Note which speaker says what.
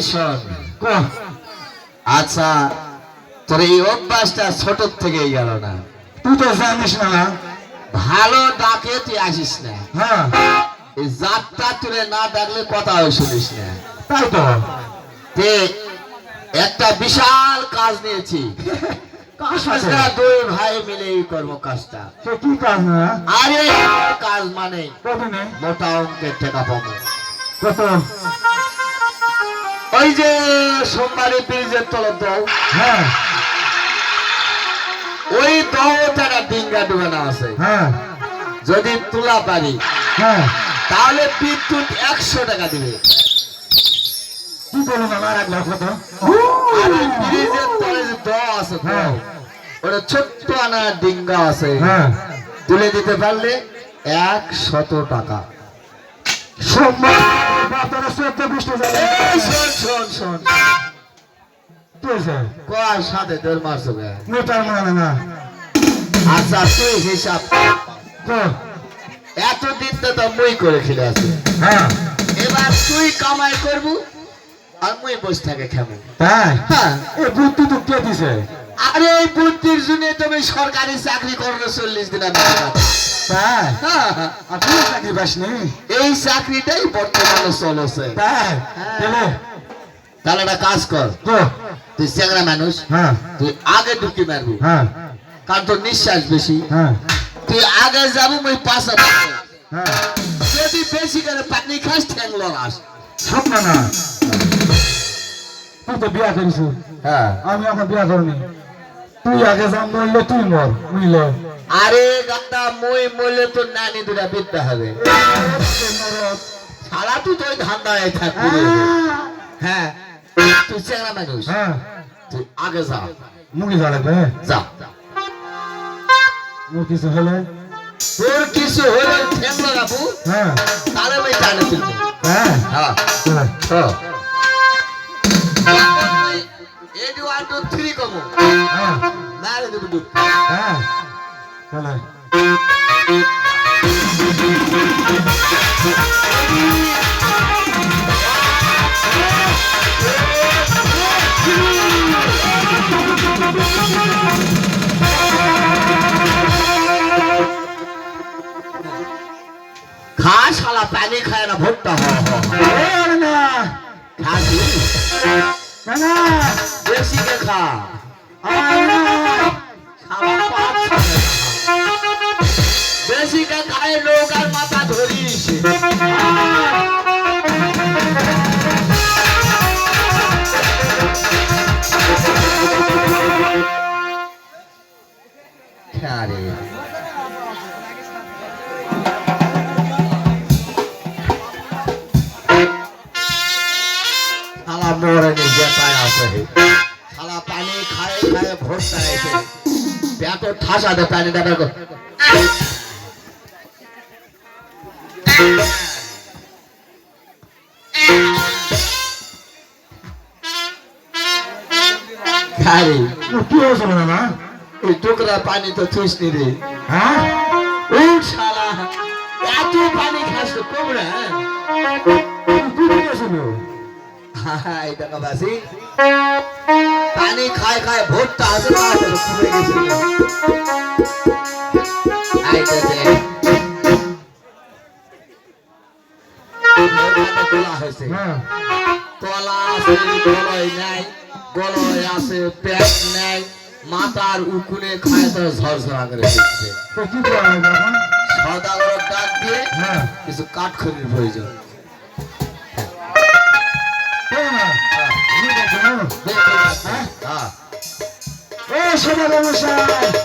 Speaker 1: নমস্কার
Speaker 2: আচ্ছা তোর এই অভ্যাসটা ছোট থেকেই গেল না।
Speaker 3: তুই তো জানিস না।
Speaker 2: ভালো ডাকে তুই আসিস না।
Speaker 3: হ্যাঁ।
Speaker 2: এই যাত্রা তুলে না ডাকলে কথাও শুনিস না।
Speaker 3: তাই তো।
Speaker 2: তে একটা বিশাল কাজ নিয়েছি।
Speaker 3: কার
Speaker 2: দুই ভাই মিলেই করব কাজটা।
Speaker 3: কি কাজ না?
Speaker 2: আরে কাজ মানে মোটা অঙ্কের টাকা পাবো।
Speaker 3: কত?
Speaker 2: ওই যে সোমবারে ব্রিজের তলব দাও
Speaker 3: হ্যাঁ।
Speaker 2: ওই দাও তারা ডিঙ্গা ডুবানো আছে।
Speaker 3: হ্যাঁ।
Speaker 2: যদি তুলা পারি।
Speaker 3: হ্যাঁ।
Speaker 2: তাহলে বিদ্যুৎ একশো টাকা দিবে।
Speaker 3: কি করব না আর এক লাখ
Speaker 2: আর ব্রিজের তলে যে দ আছে
Speaker 3: হ্যাঁ।
Speaker 2: ওটা ছোট্ট আনা ডিঙ্গা আছে।
Speaker 3: হ্যাঁ।
Speaker 2: তুলে দিতে পারলে এক শত টাকা। সাথে তোর?
Speaker 3: মানে
Speaker 2: আচ্ছা এতদিন তো তো মুই করে খেলে আছি
Speaker 3: হ্যাঁ
Speaker 2: এবার তুই কামাই করবু আর মুই বসে থাকে
Speaker 3: তাই
Speaker 2: হ্যাঁ
Speaker 3: এই বুদ্ধি তো কে দিছে
Speaker 2: আরে এই বুদ্ধির জন্য তুমি সরকারি চাকরি করল চল্লিশ দিন আমি
Speaker 3: তাই?
Speaker 2: হ্যাঁ।
Speaker 3: আর চাকরি পাসনি?
Speaker 2: এই চাকরিটাই বর্তমানে চলছে।
Speaker 3: তাই?
Speaker 2: তাহলে? একটা কাজ কর। তুই চ্যাংরা মানুষ
Speaker 3: হ্যাঁ।
Speaker 2: তুই আগে ঢুকি মারবি।
Speaker 3: হ্যাঁ।
Speaker 2: কারণ তোর নিঃশ্বাস বেশি। তুই আগে যাব মুই পাশে যদি বেশি করে পানি খাস ঠ্যাং লড়াস
Speaker 3: স্বপ্ন না। তুই তো বিয়া করিস
Speaker 2: হ্যাঁ।
Speaker 3: আমি এখন বিয়া করিনি। তুই আগে যা মরলে তুই মর বুঝলে?
Speaker 2: আরে গান্দা মই মরলে তোর নানি দুটা বিদ্যা হবে। শালা তুই তো ওই ধান্দায় থাকবি। হ্যাঁ তুই চ্যাংরা মানুষ।
Speaker 3: হ্যাঁ।
Speaker 2: তুই আগে যা।
Speaker 3: মুখি যা লাগবে
Speaker 2: যা।
Speaker 3: মুখ কিছু হলে?
Speaker 2: তোর কিছু হলে ঠ্যাং লাগাবো
Speaker 3: হ্যাঁ।
Speaker 2: তাহলে আমি টানে তুলবো।
Speaker 3: হ্যাঁ
Speaker 2: হ্যাঁ। হ্যাঁ।
Speaker 3: চলে
Speaker 2: খা শালা পানি খায় না ভোটটা
Speaker 3: না
Speaker 2: কে খা? বেশি কে খায় লোক আর মাথা ধরিস? শালা মরে যেটাই আছে শালা পানি খায় খায় ভোটটা এসে। পেট ঠাসা দে, পানি দেবে গো খারি
Speaker 3: কি হয়েছিল না না
Speaker 2: ওই টুকরা পানি তো থুস নি রে।
Speaker 3: হ্যাঁ?
Speaker 2: উঠ শালা। এত পানি খাস হ্যাঁ? বাসি পানি খায় খায় ভোটটা আছে হয়েছে
Speaker 3: হ্যাঁ
Speaker 2: আছে গলয় নাই গলয় আছে পেট নাই মাথার উকুনে খায় তো ঝরঝরা করে দিচ্ছে সদাগরের ডাক দিয়ে
Speaker 3: হ্যাঁ।
Speaker 2: কিছু কাঠ খড়ির প্রয়োজন। হ্যাঁ।
Speaker 3: ও সোনা ব্যবসায়